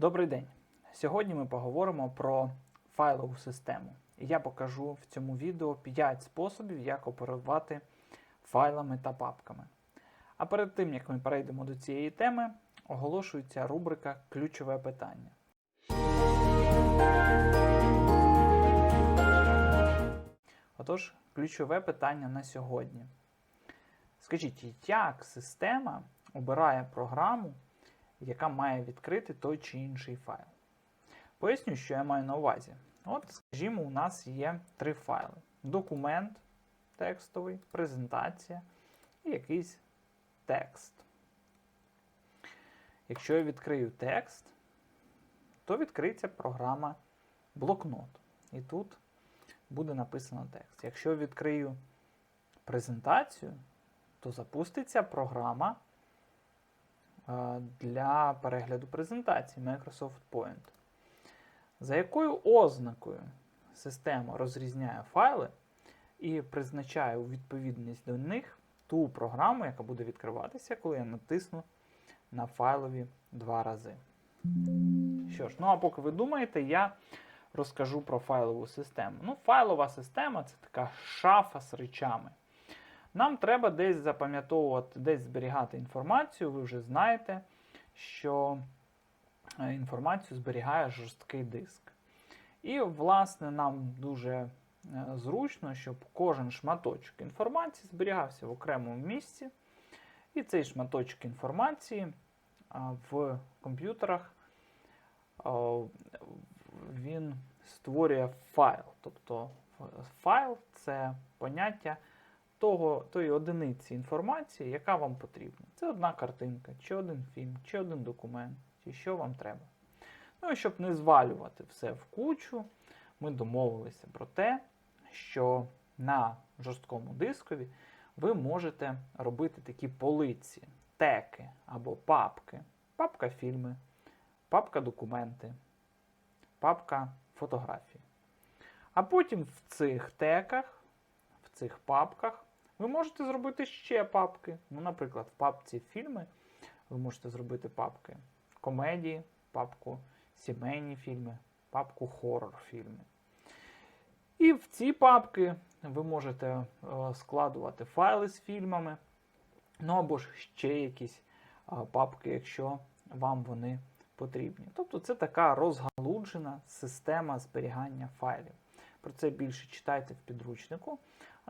Добрий день! Сьогодні ми поговоримо про файлову систему. І я покажу в цьому відео 5 способів, як оперувати файлами та папками. А перед тим, як ми перейдемо до цієї теми, оголошується рубрика Ключове питання. Отож, ключове питання на сьогодні. Скажіть, як система обирає програму, яка має відкрити той чи інший файл? Поясню, що я маю на увазі. От, скажімо, у нас є три файли: документ текстовий, презентація і якийсь текст. Якщо я відкрию текст, то відкриється програма блокнот. І тут буде написано текст. Якщо відкрию презентацію, то запуститься програма для перегляду презентації Microsoft Point. За якою ознакою система розрізняє файли і призначає у відповідність до них ту програму, яка буде відкриватися, коли я натисну на файлові два рази. Що ж, ну а поки ви думаєте, я розкажу про файлову систему. Ну, файлова система це така шафа з речами. Нам треба десь запам'ятовувати, десь зберігати інформацію. Ви вже знаєте, що е, інформацію зберігає жорсткий диск. І, власне, нам дуже е, зручно, щоб кожен шматочок інформації зберігався в окремому місці. І цей шматочок інформації в комп'ютерах він створює файл. Тобто файл це поняття того, тої одиниці інформації, яка вам потрібна. Це одна картинка, чи один фільм, чи один документ, чи що вам треба. Ну і щоб не звалювати все в кучу, ми домовилися про те, що на жорсткому дискові ви можете робити такі полиці, теки або папки. Папка фільми, папка документи, папка фотографії. А потім в цих теках, в цих папках, ви можете зробити ще папки. Ну, наприклад, в папці фільми ви можете зробити папки комедії, папку сімейні фільми, папку хоррор фільми. І в ці папки ви можете е, складувати файли з фільмами, ну або ж ще якісь е, папки, якщо вам вони потрібні. Тобто це така розгалуджена система зберігання файлів. Про це більше читайте в підручнику.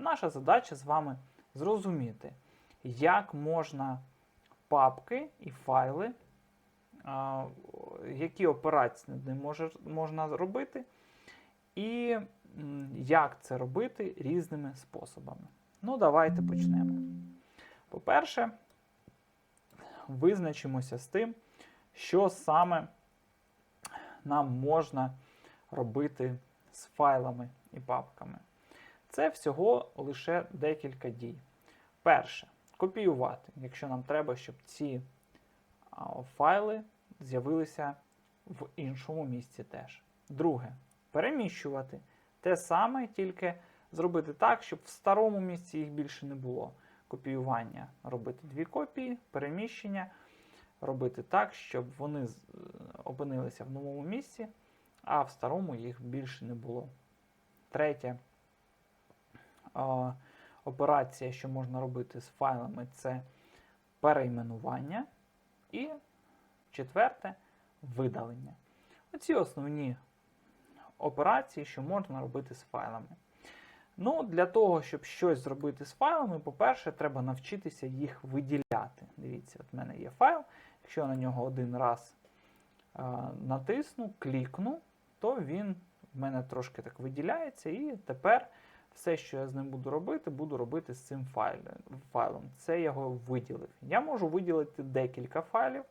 Наша задача з вами зрозуміти, як можна папки і файли, які операції над ним можна робити, і як це робити різними способами. Ну, давайте почнемо. По-перше, визначимося з тим, що саме нам можна робити з файлами і папками. Це всього лише декілька дій. Перше, копіювати, якщо нам треба, щоб ці файли з'явилися в іншому місці теж. Друге, переміщувати. Те саме, тільки зробити так, щоб в старому місці їх більше не було. Копіювання робити дві копії, переміщення робити так, щоб вони опинилися в новому місці, а в старому їх більше не було. Третє операція, що можна робити з файлами, це перейменування. І четверте видалення. Оці основні операції, що можна робити з файлами. Ну, Для того, щоб щось зробити з файлами, по-перше, треба навчитися їх виділяти. Дивіться, от в мене є файл. Якщо я на нього один раз е, натисну, клікну, то він в мене трошки так виділяється. І тепер все, що я з ним буду робити, буду робити з цим файлом. Це я його виділив. Я можу виділити декілька файлів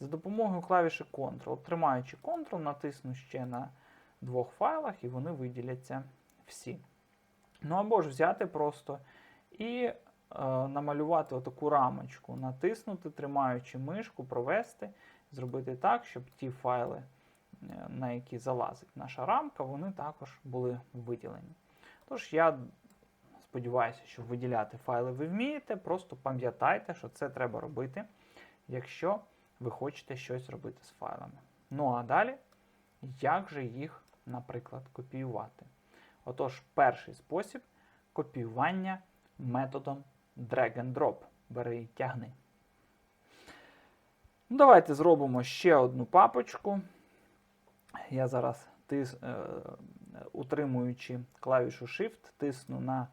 за допомогою клавіші Ctrl. Тримаючи Ctrl, натисну ще на двох файлах, і вони виділяться всі. Ну або ж взяти просто і е, намалювати отаку рамочку, натиснути, тримаючи мишку, провести, зробити так, щоб ті файли, е, на які залазить наша рамка, вони також були виділені. Тож я сподіваюся, що виділяти файли ви вмієте, просто пам'ятайте, що це треба робити, якщо ви хочете щось робити з файлами. Ну а далі, як же їх, наприклад, копіювати? Отож, перший спосіб копіювання методом drag and drop. Бери і тягни. Ну, Давайте зробимо ще одну папочку. Я зараз тис, е, утримуючи клавішу Shift, тисну на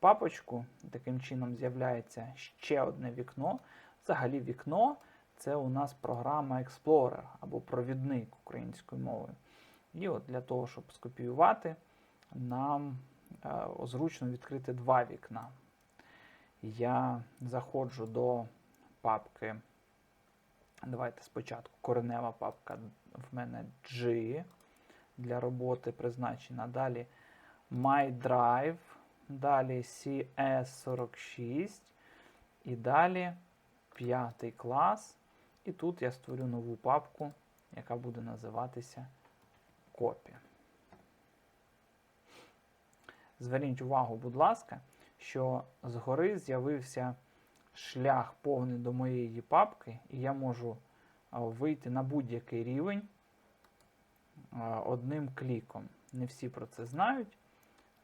папочку. Таким чином з'являється ще одне вікно. Взагалі, вікно це у нас програма Explorer або провідник українською мовою. І от для того, щоб скопіювати, нам е, зручно відкрити два вікна. Я заходжу до папки. Давайте спочатку коренева папка в мене G для роботи призначена. Далі MyDrive, далі CS46 і далі п'ятий клас. І тут я створю нову папку, яка буде називатися Copy. Зверніть увагу, будь ласка, що згори з'явився шлях повний до моєї папки, і я можу вийти на будь-який рівень одним кліком. Не всі про це знають.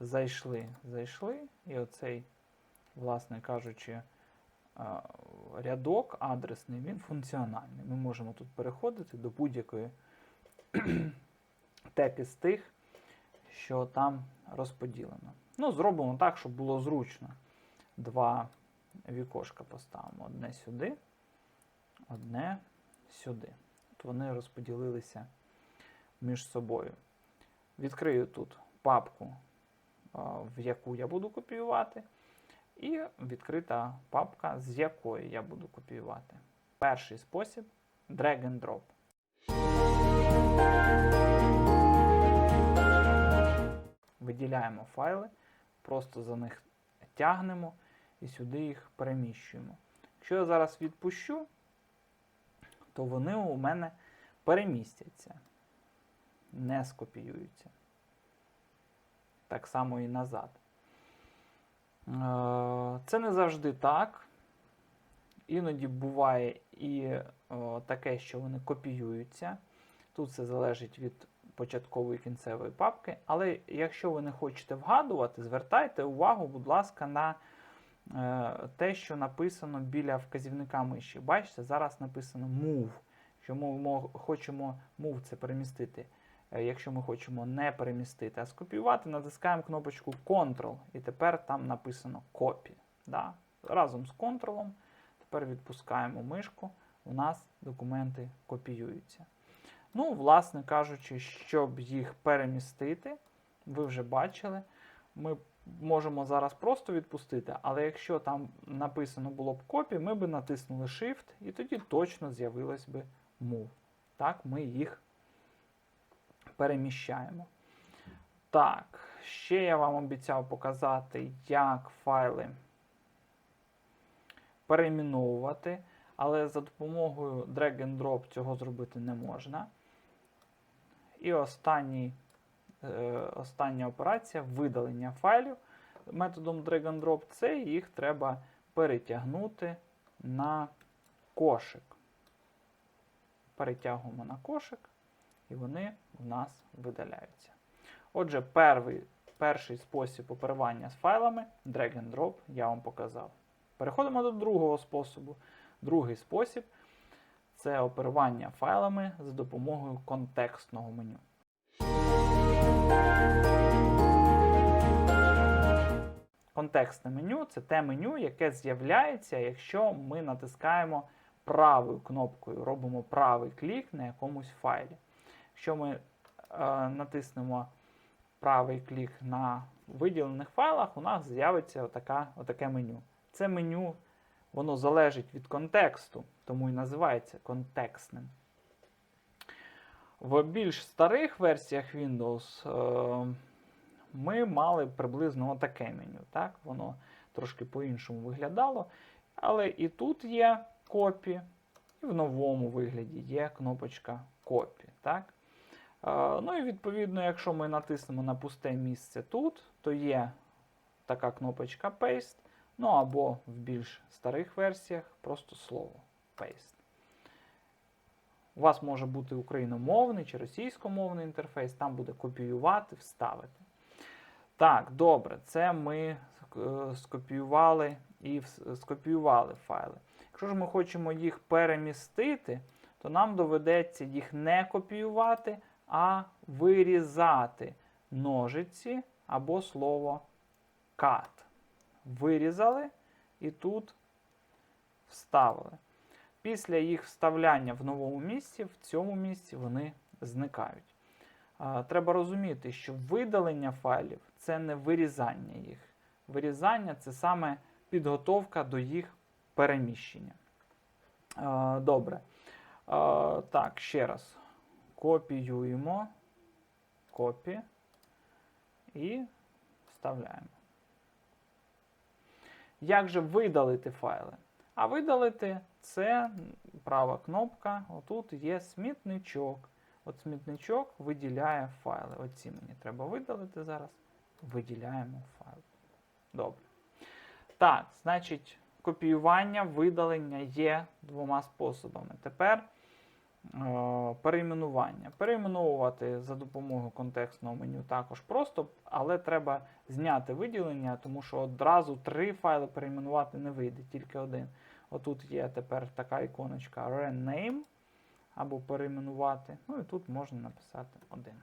Зайшли, зайшли, і оцей, власне кажучи, рядок адресний, він функціональний. Ми можемо тут переходити до будь-якої тепі з тих, що там розподілено. Ну, зробимо так, щоб було зручно. Два вікошка поставимо. Одне сюди, одне сюди. От вони розподілилися між собою. Відкрию тут папку, в яку я буду копіювати, і відкрита папка, з якої я буду копіювати. Перший спосіб drag and drop. Виділяємо файли, просто за них тягнемо і сюди їх переміщуємо. Якщо я зараз відпущу, то вони у мене перемістяться, не скопіюються. Так само і назад. Е, це не завжди так. Іноді буває і таке, що вони копіюються. Тут це залежить від початкової кінцевої папки. Але якщо ви не хочете вгадувати, звертайте увагу, будь ласка, на е, те, що написано біля вказівника миші. Бачите, зараз написано move. Якщо ми хочемо move це перемістити. Е, якщо ми хочемо не перемістити, а скопіювати, натискаємо кнопочку Ctrl, і тепер там написано Copy. Да? Разом з Ctrl, тепер відпускаємо мишку, у нас документи копіюються. Ну, власне кажучи, щоб їх перемістити, ви вже бачили, ми можемо зараз просто відпустити, але якщо там написано було б копі, ми б натиснули Shift і тоді точно з'явилось би Move. Так, ми їх переміщаємо. Так, ще я вам обіцяв показати, як файли перейменовувати, але за допомогою drag and drop цього зробити не можна. І останній, е, остання операція видалення файлів методом drag and drop це їх треба перетягнути на кошик. Перетягуємо на кошик, і вони в нас видаляються. Отже, перший, перший спосіб оперування з файлами drag and drop я вам показав. Переходимо до другого способу. Другий спосіб це оперування файлами за допомогою контекстного меню. Контекстне меню це те меню, яке з'являється, якщо ми натискаємо правою кнопкою, робимо правий клік на якомусь файлі. Якщо ми е, натиснемо правий клік на виділених файлах, у нас з'явиться отака, отаке меню. Це меню воно залежить від контексту, тому і називається контекстним. В більш старих версіях Windows е, ми мали приблизно отаке меню. Так? Воно трошки по-іншому виглядало. Але і тут є копі, і в новому вигляді є кнопочка копі. Так? Ну і відповідно, якщо ми натиснемо на пусте місце тут, то є така кнопочка Paste. Ну або в більш старих версіях просто слово paste. У вас може бути україномовний чи російськомовний інтерфейс, там буде копіювати, вставити. Так, добре, це ми е, скопіювали і скопіювали файли. Якщо ж ми хочемо їх перемістити, то нам доведеться їх не копіювати, а вирізати ножиці або слово cut. Вирізали і тут вставили. Після їх вставляння в новому місці, в цьому місці вони зникають. Треба розуміти, що видалення файлів це не вирізання їх. Вирізання це саме підготовка до їх переміщення. Добре. Так, ще раз. Копіюємо. Копі. І вставляємо. Як же видалити файли? А видалити це права кнопка. Отут є смітничок. От смітничок виділяє файли. Оці мені треба видалити зараз. Виділяємо файл. Добре. Так, значить, копіювання, видалення є двома способами. Тепер перейменування. Перейменовувати за допомогою контекстного меню також просто, але треба зняти виділення, тому що одразу три файли перейменувати не вийде, тільки один. Отут є тепер така іконочка rename або перейменувати. Ну і тут можна написати один.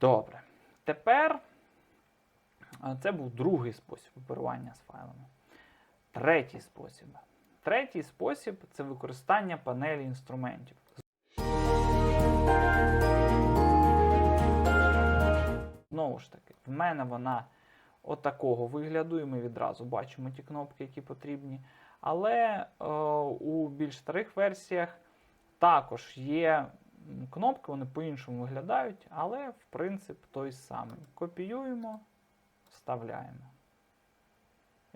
Добре. Тепер це був другий спосіб оперування з файлами. Третій спосіб. Третій спосіб це використання панелі інструментів. Знову ж таки, в мене вона отакого вигляду, і ми відразу бачимо ті кнопки, які потрібні. Але е, у більш старих версіях також є кнопки, вони по-іншому виглядають, але в принцип той самий. Копіюємо, вставляємо.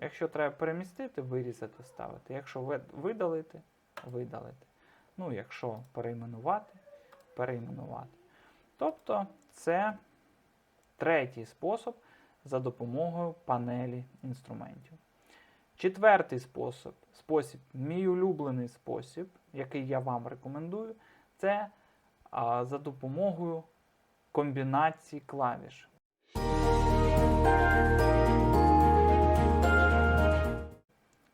Якщо треба перемістити, вирізати, вставити. Якщо видалити, видалити. Ну, якщо перейменувати, перейменувати. Тобто це третій спосіб за допомогою панелі інструментів. Четвертий спосіб, спосіб, мій улюблений спосіб, який я вам рекомендую, це а, за допомогою комбінації клавіш.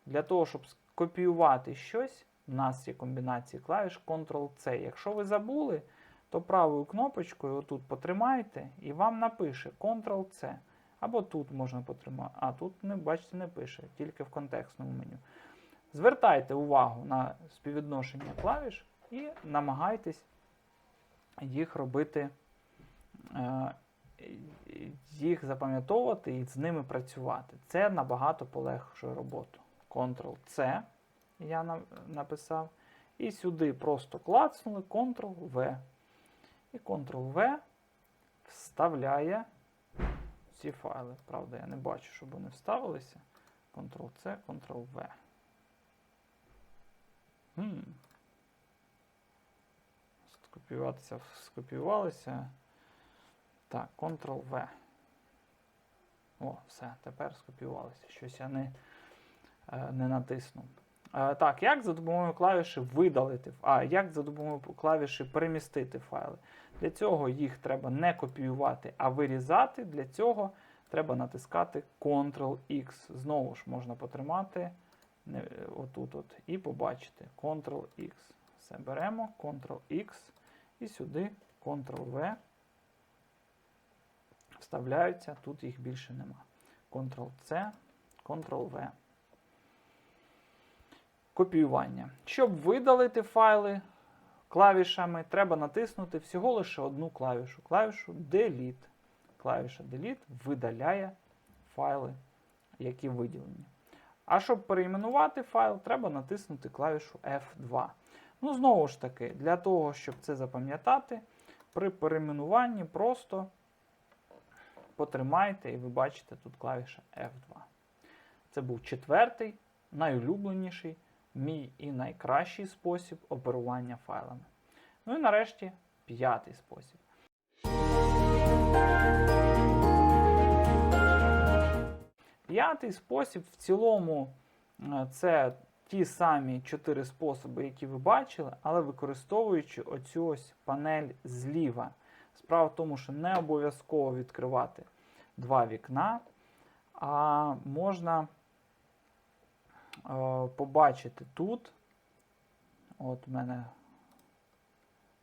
Для того, щоб скопіювати щось, у нас є комбінації клавіш Ctrl-C. Якщо ви забули, то правою кнопочкою отут потримайте і вам напише Ctrl-C. Або тут можна потримати. А тут не бачите, не пише, тільки в контекстному меню. Звертайте увагу на співвідношення клавіш і намагайтесь їх робити, е, їх запам'ятовувати і з ними працювати. Це набагато полегшує роботу. Ctrl-C я написав. І сюди просто клацнули Ctrl-V. І Ctrl-V вставляє ці файли. Правда, я не бачу, щоб вони вставилися. Ctrl-C, Ctrl-V. Скопіюватися, скопіювалися. Так, Ctrl-V. О, все, тепер скопіювалися. Щось я не, не натиснув. Е, Так, як за допомогою клавіші видалити, а як за допомогою клавіші перемістити файли? Для цього їх треба не копіювати, а вирізати. Для цього треба натискати Ctrl-X. Знову ж можна потримати отут от, і побачити Ctrl-X. Все, беремо Ctrl-X і сюди Ctrl-V. Вставляються, тут їх більше нема. Ctrl-C, Ctrl-V. Копіювання. Щоб видалити файли клавішами, треба натиснути всього лише одну клавішу. Клавішу Delete. Клавіша Delete видаляє файли, які виділені. А щоб перейменувати файл, треба натиснути клавішу F2. Ну, знову ж таки, для того, щоб це запам'ятати, при перейменуванні просто потримайте і ви бачите тут клавіша F2. Це був четвертий, найулюбленіший, мій і найкращий спосіб оперування файлами. Ну і нарешті п'ятий спосіб. П'ятий спосіб в цілому е, це ті самі чотири способи, які ви бачили, але використовуючи оцю ось панель зліва. Справа в тому, що не обов'язково відкривати два вікна, а можна побачити тут. От у мене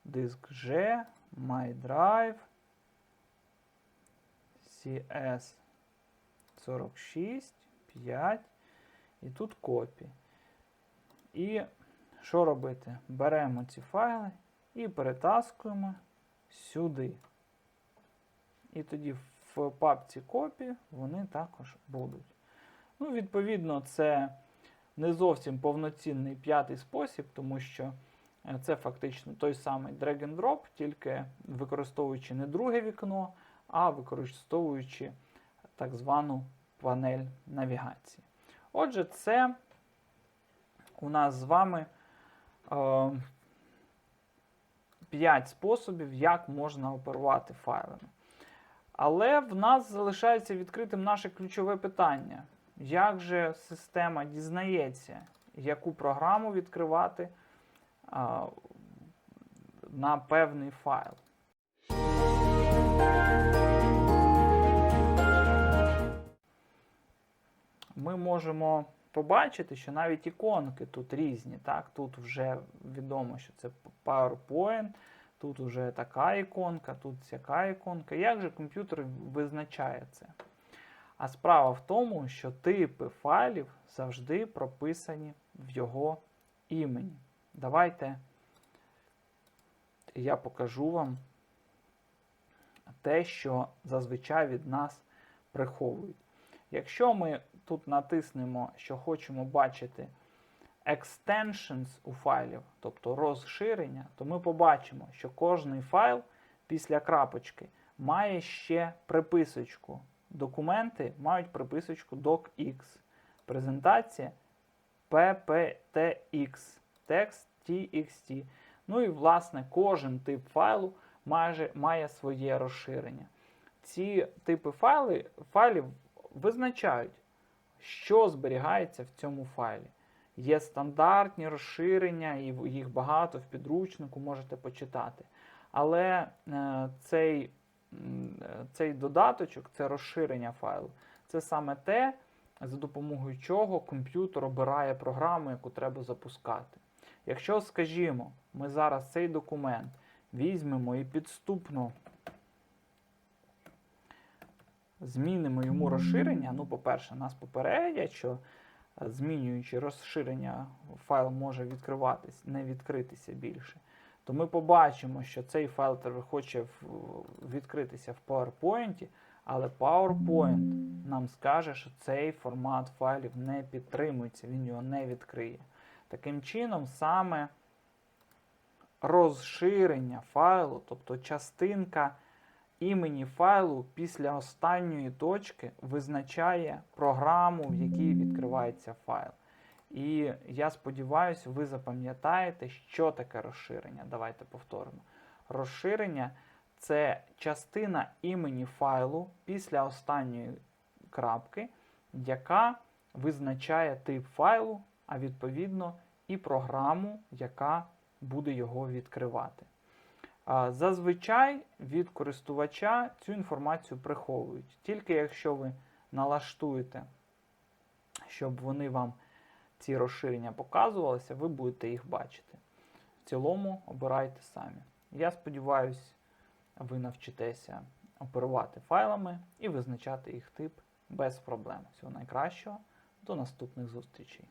диск G, MyDrive, CS 46, 5 і тут копі. І що робити? Беремо ці файли і перетаскуємо сюди. І тоді в папці копі вони також будуть. Ну, відповідно, це не зовсім повноцінний п'ятий спосіб, тому що е, це фактично той самий drag and drop, тільки використовуючи не друге вікно, а використовуючи так звану панель навігації. Отже, це у нас з вами е, 5 способів, як можна оперувати файлами. Але в нас залишається відкритим наше ключове питання. Як же система дізнається, яку програму відкривати на певний файл? Ми можемо побачити, що навіть іконки тут різні. Так? Тут вже відомо, що це PowerPoint, тут вже така іконка, тут сяка іконка. Як же комп'ютер визначає це? А справа в тому, що типи файлів завжди прописані в його імені. Давайте я покажу вам те, що зазвичай від нас приховують. Якщо ми тут натиснемо, що хочемо бачити extensions у файлів, тобто розширення, то ми побачимо, що кожний файл після крапочки має ще приписочку. Документи мають приписочку docx. Презентація pptx, текст txt. Ну і, власне, кожен тип файлу майже має своє розширення. Ці типи файли, файлів визначають, що зберігається в цьому файлі. Є стандартні розширення, і їх багато в підручнику можете почитати. Але е, цей цей додаточок, це розширення файлу, це саме те, за допомогою чого комп'ютер обирає програму, яку треба запускати. Якщо, скажімо, ми зараз цей документ візьмемо і підступно змінимо йому розширення, ну, по-перше, нас попередять, що е, змінюючи розширення, файл може відкриватись, не відкритися більше то ми побачимо, що цей файл хоче відкритися в PowerPoint, але PowerPoint нам скаже, що цей формат файлів не підтримується, він його не відкриє. Таким чином, саме розширення файлу, тобто частинка імені файлу після останньої точки визначає програму, в якій відкривається файл. І я сподіваюся, ви запам'ятаєте, що таке розширення. Давайте повторимо. Розширення це частина імені файлу після останньої крапки, яка визначає тип файлу, а відповідно і програму, яка буде його відкривати. Зазвичай від користувача цю інформацію приховують. Тільки якщо ви налаштуєте, щоб вони вам ці розширення показувалися, ви будете їх бачити. В цілому обирайте самі. Я сподіваюся, ви навчитеся оперувати файлами і визначати їх тип без проблем. Всього найкращого. До наступних зустрічей!